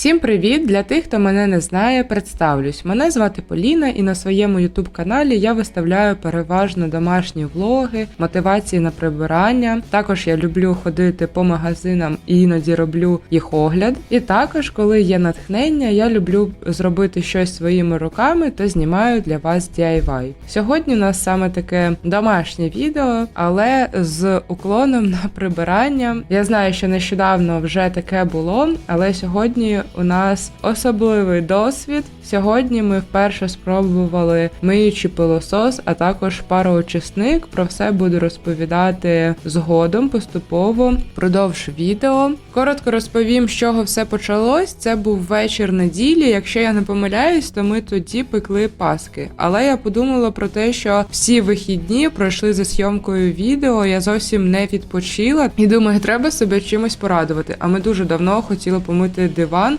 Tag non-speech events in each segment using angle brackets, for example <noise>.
Всім привіт! Для тих, хто мене не знає, представлюсь. Мене звати Поліна, і на своєму youtube каналі я виставляю переважно домашні влоги, мотивації на прибирання. Також я люблю ходити по магазинам і іноді роблю їх огляд. І також, коли є натхнення, я люблю зробити щось своїми руками та знімаю для вас DIY. Сьогодні у нас саме таке домашнє відео, але з уклоном на прибирання. Я знаю, що нещодавно вже таке було, але сьогодні у нас особливий досвід. Сьогодні ми вперше спробували миючий пилосос, а також пароочисник. Про все буду розповідати згодом поступово впродовж відео. Коротко розповім, з чого все почалось. Це був вечір неділі. Якщо я не помиляюсь, то ми тоді пекли паски. Але я подумала про те, що всі вихідні пройшли за зйомкою відео. Я зовсім не відпочила і думаю, треба себе чимось порадувати. А ми дуже давно хотіли помити диван.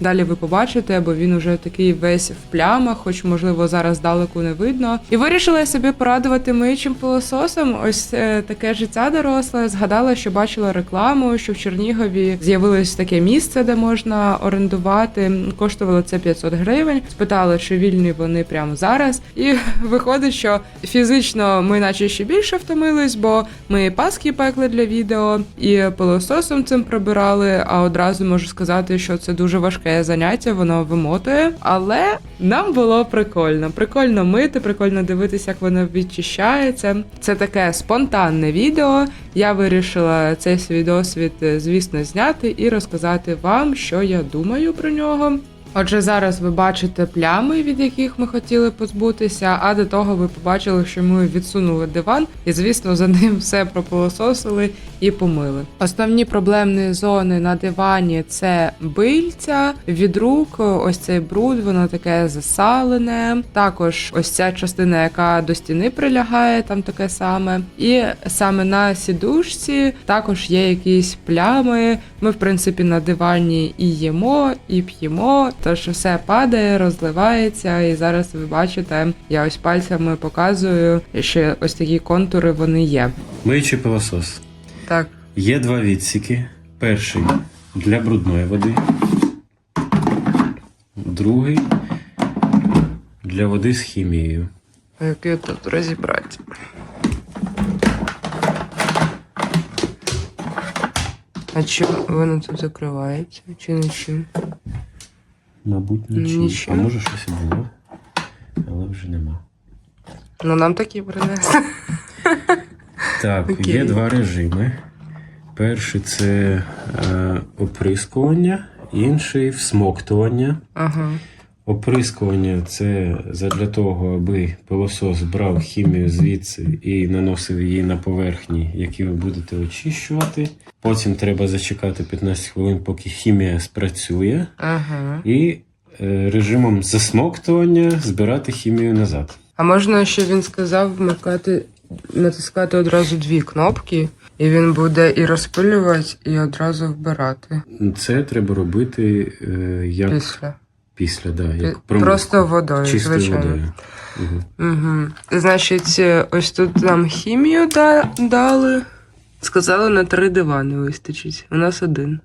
Далі ви побачите, бо він уже такий весь в плямах, хоч можливо зараз далеко не видно. І вирішила я собі порадувати миючим пилососом. Ось е, таке життя доросле. Згадала, що бачила рекламу, що в Чернігові з'явилось таке місце, де можна орендувати. Коштувало це 500 гривень. Спитала, чи вільні вони прямо зараз. І <laughs> виходить, що фізично ми, наче ще більше втомились, бо ми паски пекли для відео, і пилососом цим прибирали. А одразу можу сказати, що це дуже важке заняття, воно вимотує. Але нам було прикольно. Прикольно мити, прикольно дивитися, як воно відчищається. Це таке спонтанне відео. Я вирішила цей свій досвід, е, звісно, зняти і розказати вам, що я думаю про нього. Отже, зараз ви бачите плями, від яких ми хотіли позбутися, а до того ви побачили, що ми відсунули диван, і звісно, за ним все пропилососили і помили. Основні проблемні зони на дивані це бильця, від рук, ось цей бруд, воно таке засалене. Також ось ця частина, яка до стіни прилягає, там таке саме. І саме на сідушці також є якісь плями. Ми, в принципі, на дивані і їмо, і п'ємо. Тож все падає, розливається, і зараз ви бачите, я ось пальцями показую, що ось такі контури вони є. Миючий пилосос. Так, Є два відсіки. Перший для брудної води. Другий для води з хімією. а який тут розібрати? А чи воно тут закривається? Чи нічим? Мабуть, нічим. Нічим. А може щось і було, але вже нема. Ну нам такі принесли. Так, Окей. є два режими. Перший це е, оприскування, інший всмоктування. Ага. Оприскування це задля того, аби пилосос брав хімію звідси і наносив її на поверхні, які ви будете очищувати. Потім треба зачекати 15 хвилин, поки хімія спрацює, Ага. і е, режимом засмоктування збирати хімію назад. А можна, що він сказав, вмикати, натискати одразу дві кнопки, і він буде і розпилювати, і одразу вбирати Це треба робити е, як після. після, да, як промивку. Просто водою, чистою звичайно. водою. Угу. Угу. Значить, е, ось тут нам хімію да- дали. Сказали, на три дивани вистачить. У нас один.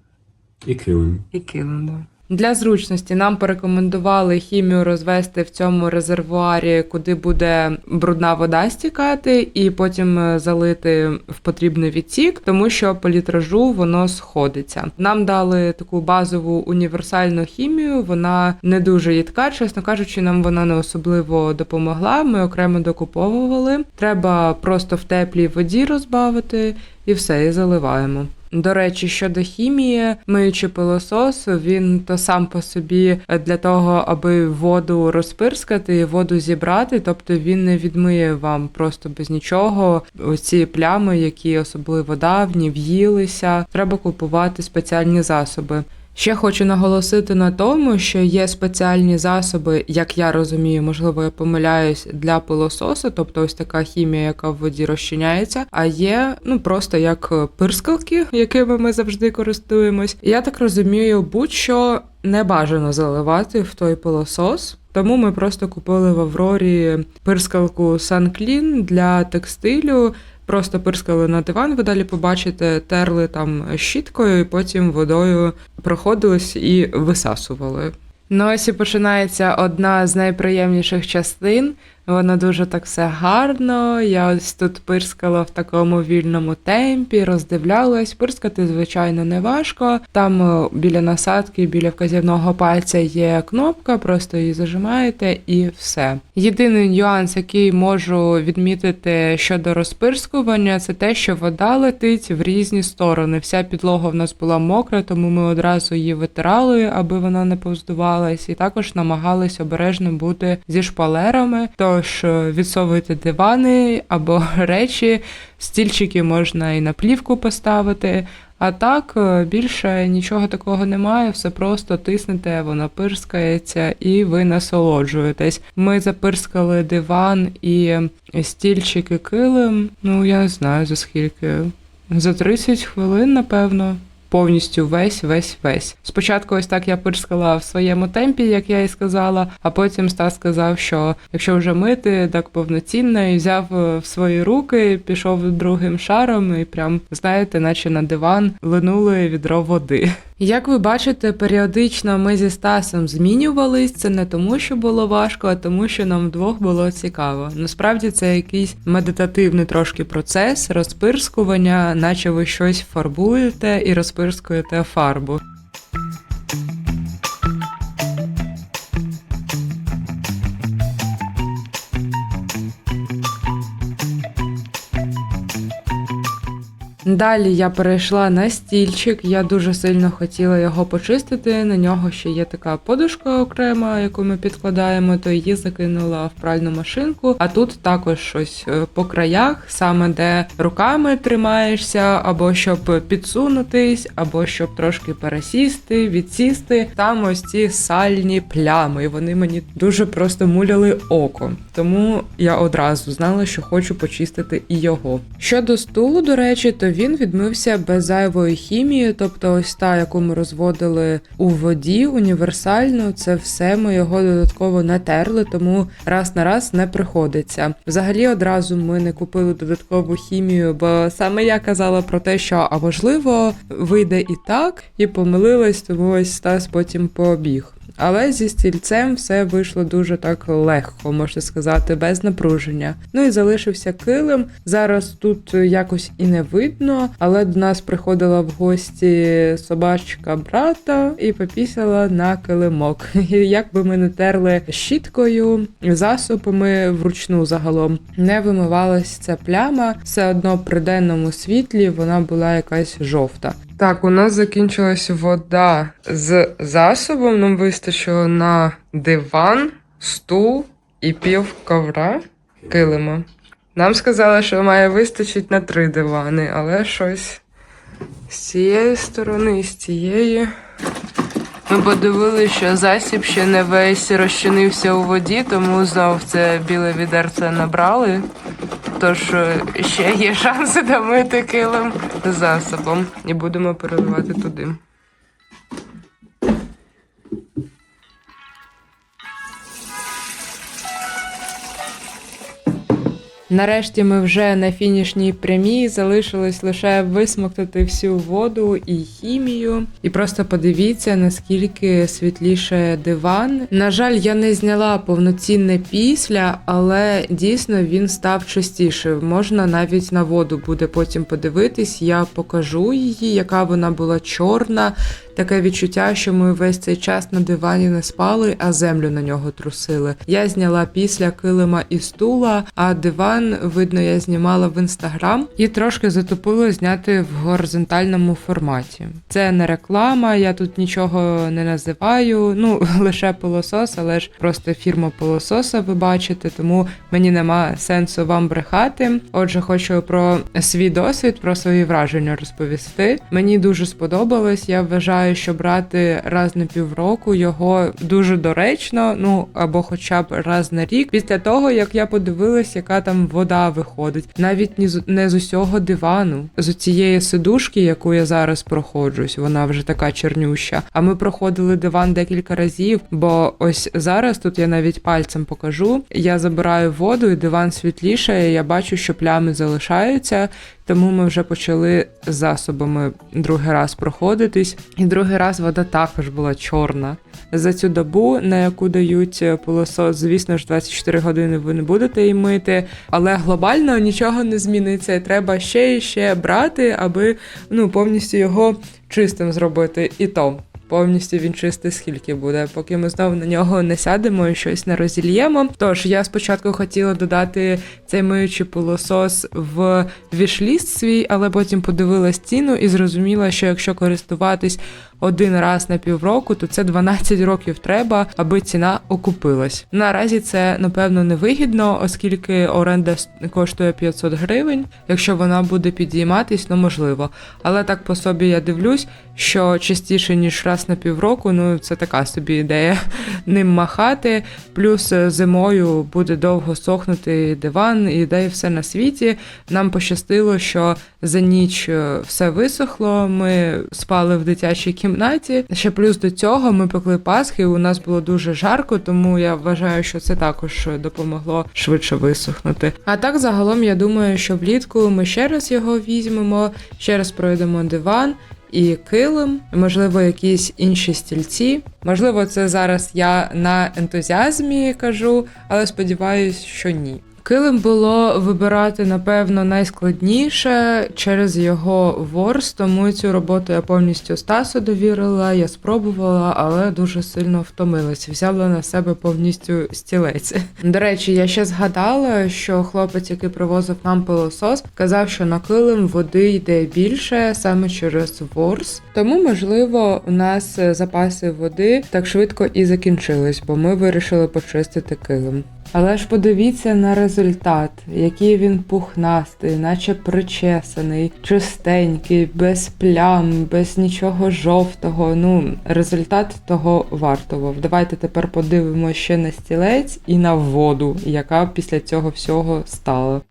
І килим. І килим, да. Для зручності нам порекомендували хімію розвести в цьому резервуарі, куди буде брудна вода стікати, і потім е, залити в потрібний відсік, тому що по літражу воно сходиться. Нам дали таку базову універсальну хімію. Вона не дуже їдка, чесно кажучи, нам вона не особливо допомогла. Ми окремо докуповували. Треба просто в теплій воді розбавити і все, і заливаємо. До речі, щодо хімії, миючи пилосос, він то сам по собі для того, аби воду розпирскати і воду зібрати, тобто він не відмиє вам просто без нічого. Оці плями, які особливо давні, в'їлися. Треба купувати спеціальні засоби. Ще хочу наголосити на тому, що є спеціальні засоби, як я розумію, можливо, я помиляюсь для пилососу, тобто ось така хімія, яка в воді розчиняється, а є ну просто як пирскалки, якими ми завжди користуємось. Я так розумію, будь-що не бажано заливати в той пилосос. Тому ми просто купили в Аврорі пирскалку SunClean для текстилю. Просто пирскали на диван, ви далі побачите, терли там щіткою, і потім водою проходились і висасували. Ну ось і починається одна з найприємніших частин. Воно дуже так все гарно. Я ось тут пирскала в такому вільному темпі, роздивлялась. Пирскати, звичайно, не важко. Там е, біля насадки, біля вказівного пальця є кнопка, просто її зажимаєте і все. Єдиний нюанс, який можу відмітити щодо розпирскування, це те, що вода летить в різні сторони. Вся підлога в нас була мокра, тому ми одразу її витирали, аби вона не повздувалась, і також намагались обережно бути зі шпалерами. Тож е, відсовуйте дивани або <laughs> речі, стільчики можна і на плівку поставити. А так е, більше нічого такого немає, все просто тиснете, воно пирскається, і ви насолоджуєтесь. Ми запирскали диван і стільчики килим. Ну я не знаю за скільки. За 30 хвилин, напевно. Повністю весь, весь, весь. Спочатку ось так я пирскала в своєму темпі, як я і сказала, а потім Стас сказав, що якщо вже мити так повноцінно, і взяв е, в свої руки, пішов другим шаром, і прям знаєте, наче на диван линули відро води. Як ви бачите, періодично ми зі Стасом змінювались. Це не тому, що було важко, а тому, що нам вдвох було цікаво. Насправді це якийсь медитативний трошки процес розпирскування, наче ви щось фарбуєте і розпирскуєте фарбу. Далі я перейшла на стільчик. Я дуже сильно хотіла його почистити. На нього ще є така подушка окрема, яку ми підкладаємо, то її закинула в пральну машинку. А тут також щось е, по краях, саме де руками тримаєшся, або щоб підсунутись, або щоб трошки пересісти, відсісти. Там ось ці сальні плями. І вони мені дуже просто муляли око. Тому я одразу знала, що хочу почистити і його. Щодо стулу, до речі, то він відмився без зайвої хімії, тобто ось та, яку ми розводили у воді, універсально, це все ми його додатково натерли, тому раз на раз не приходиться. Взагалі, одразу ми не купили додаткову хімію, бо саме я казала про те, що а можливо вийде і так, і помилилась, тому ось Стас потім побіг. Але зі стільцем все вийшло дуже так легко, можна сказати, без напруження. Ну і залишився килим. Зараз тут якось і не видно, але до нас приходила в гості собачка брата і попісяла на килимок. І <laughs> як би ми не терли щіткою, засобами вручну загалом не вимивалась ця пляма, все одно при денному світлі вона була якась жовта. Так, у нас закінчилась вода з засобом. Нам вистачило на диван, стул і пів ковра килима. Нам сказали, що має вистачить на три дивани, але щось з цієї сторони і з цієї. Ми подивилися, що засіб ще не весь розчинився у воді, тому знов це біле відерце набрали. Тож е, ще є шанси <laughs> домити килим засобом. І будемо переливати туди. Нарешті ми вже на фінішній прямій залишилось лише висмоктати всю воду і хімію. І просто подивіться, наскільки світліше диван. На жаль, я не зняла повноцінне після, але дійсно він став чистіше. Можна навіть на воду буде потім подивитись. Я покажу її, яка вона була чорна. Таке відчуття, що ми весь цей час на дивані не спали, а землю на нього трусили. Я зняла після килима і стула, а диван, видно, я знімала в інстаграм і трошки затопило зняти в горизонтальному форматі. Це не реклама, я тут нічого не називаю. Ну <laughs> лише пилосос, але ж просто фірма пилососа ви бачите, тому мені нема сенсу вам брехати. Отже, хочу про свій досвід, про свої враження розповісти. Мені дуже сподобалось. Я вважаю, що брати раз на півроку його дуже доречно, ну або хоча б раз на рік. Після того як я подивилась, яка там там вода виходить, навіть ні з не з усього дивану, з цієї сидушки, яку я зараз проходжусь, вона вже така чернюща. А ми проходили диван декілька разів, бо ось зараз тут я навіть пальцем покажу. Я забираю воду, і диван світлішає. Я бачу, що плями залишаються. Тому ми вже почали засобами другий раз проходитись, і другий раз вода також була чорна. За цю добу, на яку дають е, пилосос, звісно ж, 24 години ви не будете її мити, але глобально нічого не зміниться. Треба ще і ще брати, аби ну повністю його чистим зробити. І то повністю він чистий скільки буде, поки ми знову на нього не сядемо і щось не розільємо. Тож я спочатку хотіла додати цей миючий пилосос в вішліст свій, але потім подивилась ціну і зрозуміла, що якщо користуватись один раз на півроку, то це 12 років треба, аби ціна окупилась. Наразі це напевно невигідно, оскільки оренда коштує 500 гривень. Якщо вона буде підійматись, ну можливо. Але так по собі я дивлюсь, що частіше ніж раз на півроку, ну це така собі ідея <laughs> ним махати. Плюс е, зимою буде довго сохнути диван, і де все на світі. Нам пощастило, що за ніч е, все висохло. Ми спали в дитячій кімнаті. Ще плюс до цього ми пекли пасхи. У нас було дуже жарко, тому я вважаю, що це також допомогло швидше висохнути. А так, загалом, я думаю, що влітку ми ще раз його візьмемо, ще раз пройдемо диван. І килим, можливо, якісь інші стільці. Можливо, це зараз я на ентузіазмі кажу, але сподіваюсь, що ні. Килим було вибирати, напевно, найскладніше через його ворс, тому цю роботу я повністю Стасу довірила, я спробувала, але дуже сильно втомилась. Взяла на себе повністю стілець. До речі, я ще згадала, що хлопець, який привозив нам пилосос, казав, що на килим води йде більше саме через ворс. Тому, можливо, у нас запаси води так швидко і закінчились, бо ми вирішили почистити килим. Але ж подивіться на результат, який він пухнастий, наче причесаний, чистенький, без плям, без нічого жовтого. Ну, результат того вартував. Давайте тепер подивимося ще на стілець і на воду, яка після цього всього стала.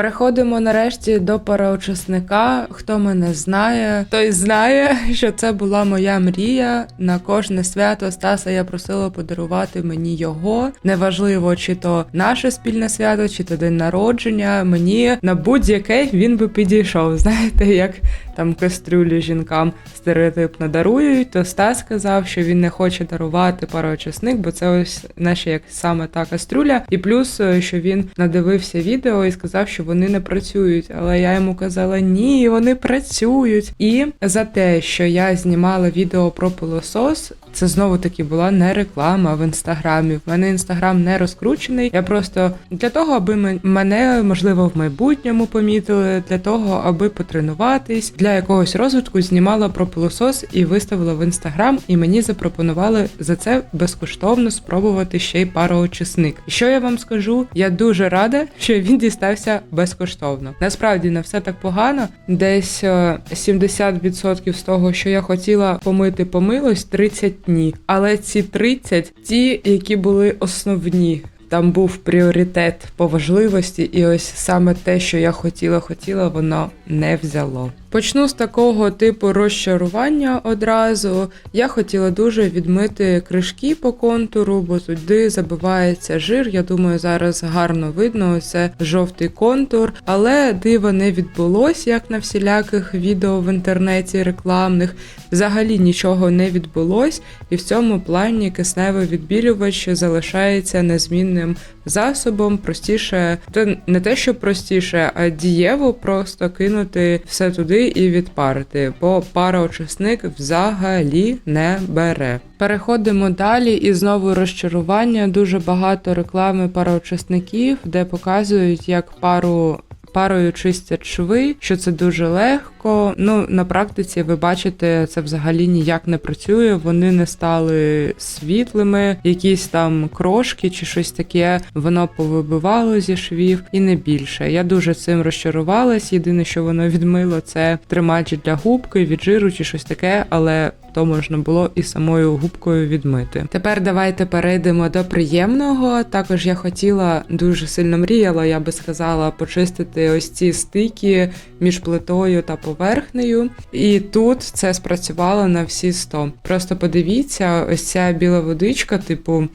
Переходимо нарешті до переучасника. Хто мене знає, той знає, що це була моя мрія. На кожне свято Стаса я просила подарувати мені його. Неважливо, чи то наше спільне свято, чи то день народження. Мені на будь-яке він би підійшов. <laughs> Знаєте, як там кастрюлі жінкам стереотипно дарують, то Стас сказав, що він не хоче дарувати пароочисник, бо це ось наче як саме та кастрюля. І плюс, е, що він надивився відео і сказав, що вони не працюють. Але я йому казала, ні, вони працюють. І за те, що я знімала відео про пилосос, це знову таки була не реклама в інстаграмі. В мене інстаграм не розкручений. Я просто для того, аби мене можливо в майбутньому помітили, для того, аби потренуватись, для якогось розвитку знімала про пилосос і виставила в інстаграм. І мені запропонували за це безкоштовно спробувати ще й пароочисник. І що я вам скажу? Я дуже рада, що він дістався безкоштовно. Насправді не все так погано. Десь е, 70% з того, що я хотіла помити, помилось 30 ні. Але ці 30 – ті, які були основні. Там був пріоритет по важливості, і ось саме те, що я хотіла, хотіла, воно не взяло. Почну з такого типу розчарування одразу. Я хотіла дуже відмити кришки по контуру, бо туди забивається жир. Я думаю, зараз гарно видно це жовтий контур, але диво не відбулось, як на всіляких відео в інтернеті рекламних. Взагалі нічого не відбулось, і в цьому плані кисневий відбілювач залишається незмінним засобом. Простіше, це не те, що простіше, а дієво просто кинути все туди і відпарити, бо пароочисник взагалі не бере. Переходимо далі, і знову розчарування. Дуже багато реклами пароочисників, де показують, як пару. Парою чистять шви, що це дуже легко. Ну на практиці ви бачите, це взагалі ніяк не працює. Вони не стали світлими, якісь там крошки чи щось таке. Воно повибивало зі швів і не більше. Я дуже цим розчарувалась. Єдине, що воно відмило, це тримач для губки від жиру чи щось таке, але то можна було і самою губкою відмити. Тепер давайте перейдемо до приємного. Також я хотіла дуже сильно мріяла, я би сказала, почистити ось ці стики між плитою та поверхнею. І тут це спрацювало на всі 100. Просто подивіться, ось ця біла водичка, типу.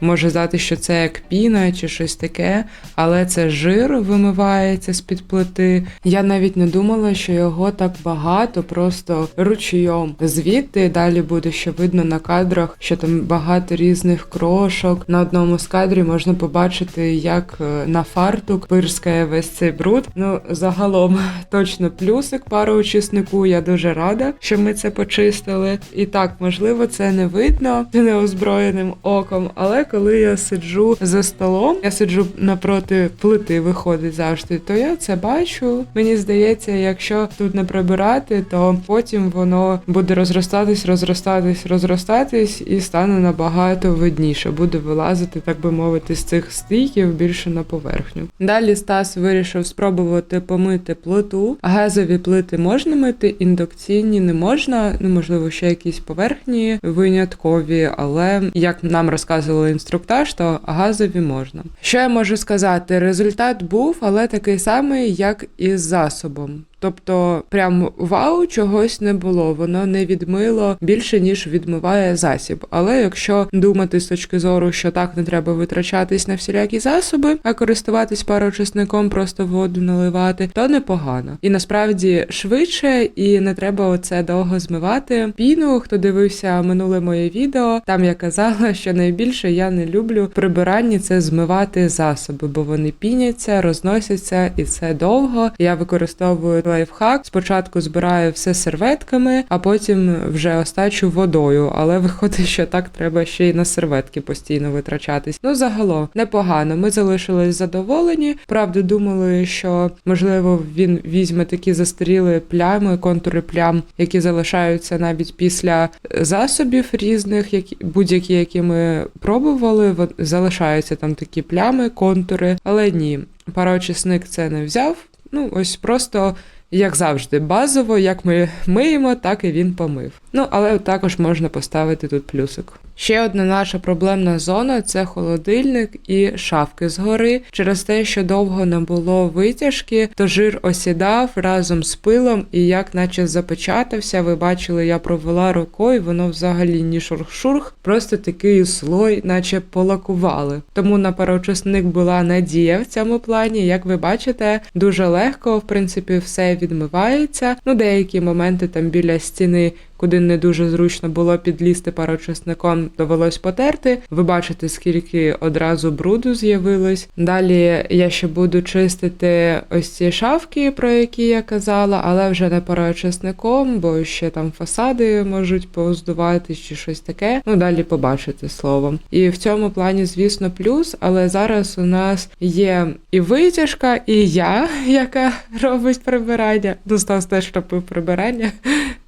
Може здати, що це як піна чи щось таке, але це жир вимивається з-під плити. Я навіть не думала, що його так багато, просто ручйом. Звідти далі буде ще видно на кадрах, що там багато різних крошок. На одному з кадрів можна побачити, як е, на фартук пирскає весь цей бруд. Ну, загалом <laughs> точно плюсик пароочиснику. Я дуже рада, що ми це почистили. І так, можливо, це не видно неозброєним оком, але коли я сиджу за столом, я сиджу напроти плити, виходить завжди, то я це бачу. Мені здається, якщо тут не прибирати, то потім воно буде розростатись, розростатись, розростатись і стане набагато видніше. Буде вилазити, так би мовити, з цих стійків більше на поверхню. Далі Стас вирішив спробувати помити плиту. Газові плити можна мити, індукційні не можна. Ну можливо, ще якісь поверхні виняткові, але як нам розказували інструктаж, то газові можна. Що я можу сказати? Результат був, але такий самий, як і з засобом. Тобто, прям вау, чогось не було. Воно не відмило більше ніж відмиває засіб. Але якщо думати з точки зору, що так не треба витрачатись на всілякі засоби, а користуватись пароочисником, просто воду наливати, то непогано. І насправді швидше, і не треба оце довго змивати. Піну, хто дивився минуле моє відео, там я казала, що найбільше я не люблю прибиранні це змивати засоби, бо вони піняться, розносяться, і це довго. Я використовую лайфхак. Спочатку збираю все серветками, а потім вже остачу водою. Але виходить, що так треба ще й на серветки постійно витрачатись. Ну, загалом непогано. Ми залишились задоволені. Правда, думали, що можливо він візьме такі застаріли плями, контури плям, які залишаються навіть після засобів різних, які будь-які, які ми пробували, залишаються там такі плями, контури. Але ні, пароочисник це не взяв. Ну, ось просто як завжди, базово, як ми миємо, так і він помив. Ну, але також можна поставити тут плюсик. Ще одна наша проблемна зона це холодильник і шафки згори. Через те, що довго не було витяжки, то жир осідав разом з пилом і як наче запечатався. Ви бачили, я провела рукою, воно взагалі ні шурх-шурх, просто такий слой, наче полакували. Тому на пароочисник була надія в цьому плані. Як ви бачите, дуже легко, в принципі, все відмивається. Ну, деякі моменти там біля стіни. Куди не дуже зручно було підлізти парочисником, довелось потерти. Ви бачите, скільки одразу бруду з'явилось. Далі я ще буду чистити ось ці шафки, про які я казала, але вже не парочисником, бо ще там фасади можуть повздуватись чи щось таке. Ну далі побачите словом. І в цьому плані, звісно, плюс, але зараз у нас є і витяжка, і я, <laughs> яка робить прибирання. Ну, Стас теж робив прибирання.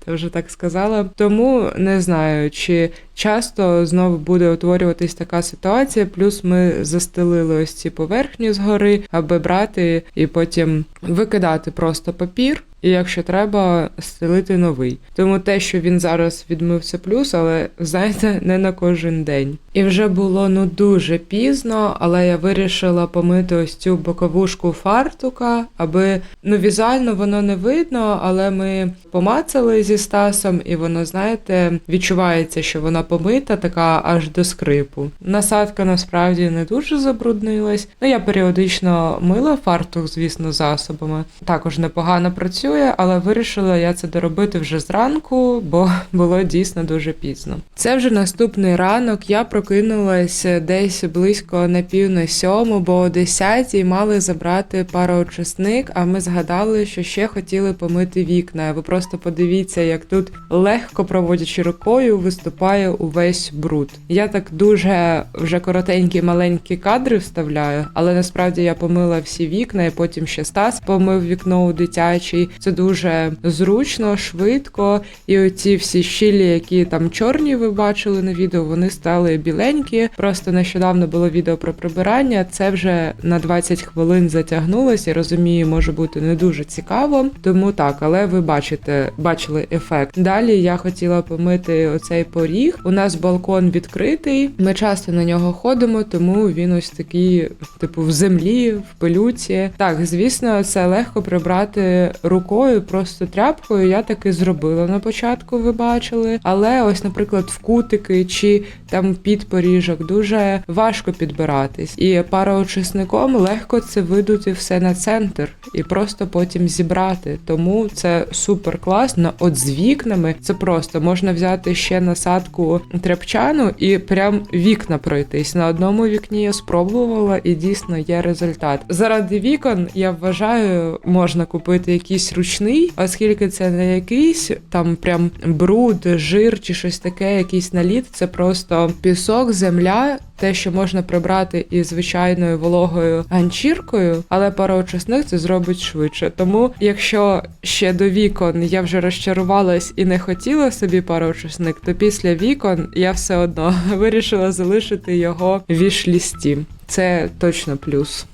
Ти вже так сказала. Тому не знаю, чи часто знову буде утворюватись така ситуація. Плюс ми застелили ось ці поверхні згори, аби брати і потім викидати просто папір. І якщо треба, стелити новий. Тому те, що він зараз відмив, це плюс, але знаєте, не на кожен день. І вже було ну дуже пізно, але я вирішила помити ось цю боковушку фартука, аби ну візуально воно не видно, але ми помацали зі Стасом, і воно, знаєте, відчувається, що вона помита, така аж до скрипу. Насадка насправді не дуже забруднилась. Ну я періодично мила фартук, звісно, засобами. Також непогано працює. Працює, але вирішила я це доробити вже зранку, бо <laughs> було дійсно дуже пізно. Це вже наступний ранок. Я прокинулась десь близько на пів на сьому, бо о 10 мали забрати пароочисник, а ми згадали, що ще хотіли помити вікна. Ви просто подивіться, як тут легко проводячи рукою, виступає увесь бруд. Я так дуже вже коротенькі маленькі кадри вставляю, але насправді я помила всі вікна, і потім ще Стас помив вікно у дитячий. Це дуже зручно, швидко. І оці всі щілі, які там чорні, ви бачили на відео, вони стали біленькі. Просто нещодавно було відео про прибирання. Це вже на 20 хвилин затягнулося. Я розумію, може бути не дуже цікаво. Тому так, але ви бачите, бачили ефект. Далі я хотіла помити оцей поріг. У нас балкон відкритий. Ми часто на нього ходимо, тому він ось такий, типу, в землі, в пилюці. Так, звісно, це легко прибрати рукою, просто тряпкою. Я таки зробила на початку, ви бачили. Але ось, наприклад, в кутики чи там під поріжок дуже важко підбиратись. І пароочисником легко це видути все на центр і просто потім зібрати. Тому це супер класно. От з вікнами це просто можна взяти ще насадку тряпчану і прям вікна пройтись. На одному вікні я спробувала, і дійсно є результат. Заради вікон я вважаю, можна купити якийсь ручний, оскільки це не якийсь там прям бруд, жир чи щось таке, якийсь наліт. Це просто пісок, земля. Те, що можна прибрати із звичайною вологою ганчіркою, але пароочисник це зробить швидше. Тому, якщо ще до вікон я вже розчарувалась і не хотіла собі пароочисник, то після вікон я все одно <laughs> вирішила залишити його в вішлісті. Це точно плюс.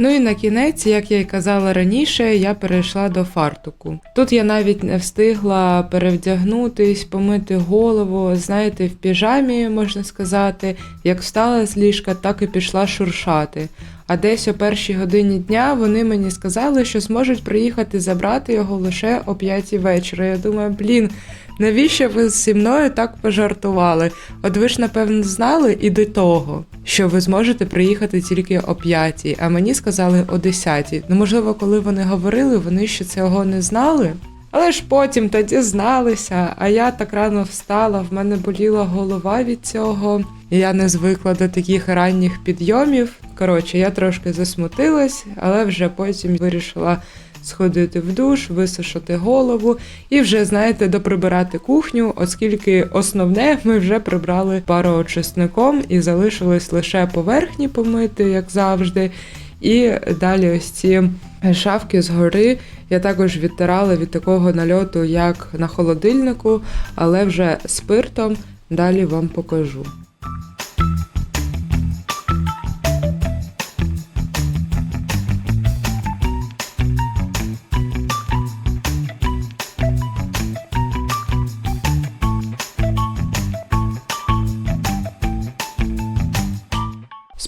Ну і на кінець, як я й казала раніше, я перейшла до фартуку. Тут я навіть не встигла перевдягнутись, помити голову, знаєте, в піжамі можна сказати. Як встала з ліжка, так і пішла шуршати. А десь о першій годині дня вони мені сказали, що зможуть приїхати забрати його лише о п'ятій вечора. Я думаю, блін, навіщо ви зі мною так пожартували? От ви ж напевно знали і до того, що ви зможете приїхати тільки о п'ятій, а мені сказали о десятій. Ну, можливо, коли вони говорили, вони ще цього не знали. Але ж потім то дізналися, а я так рано встала, в мене боліла голова від цього. Я не звикла до таких ранніх підйомів. Коротше, я трошки засмутилась, але вже потім вирішила сходити в душ, висушити голову і вже, знаєте, доприбирати кухню, оскільки основне ми вже прибрали пароочисником і залишилось лише поверхні помити, як завжди. І далі ось ці шафки згори я також відтирала від такого нальоту, як на холодильнику, але вже спиртом. Далі вам покажу.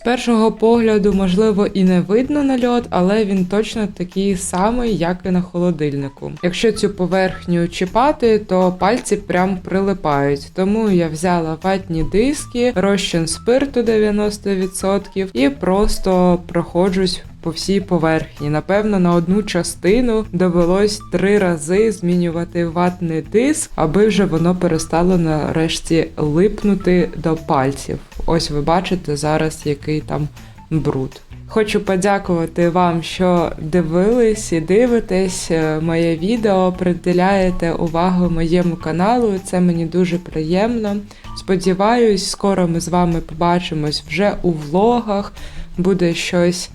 Першого погляду, можливо, і не видно нальот, але він точно такий самий, як і на холодильнику. Якщо цю поверхню чіпати, то пальці прям прилипають. Тому я взяла ватні диски, розчин спирту 90% і просто проходжусь по всій поверхні. Напевно, на одну частину довелось три рази змінювати ватний диск, аби вже воно перестало нарешті липнути до пальців. Ось ви бачите зараз, який там бруд. Хочу подякувати вам, що дивились і дивитесь е, моє відео, приділяєте увагу моєму каналу. Це мені дуже приємно. Сподіваюсь, скоро ми з вами побачимось вже у влогах. Буде щось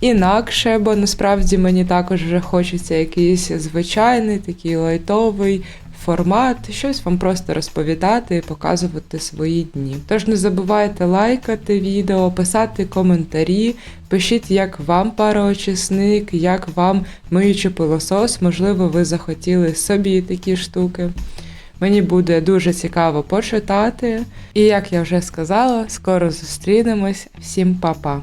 інакше, бо насправді мені також вже хочеться якийсь звичайний, такий лайтовий формат, щось вам просто розповідати і показувати свої дні. Тож не забувайте лайкати відео, писати коментарі, пишіть, як вам пароочисник, як вам миючий пилосос, можливо, ви захотіли собі такі штуки. Мені буде дуже цікаво почитати. І як я вже сказала, скоро зустрінемось. Всім па-па!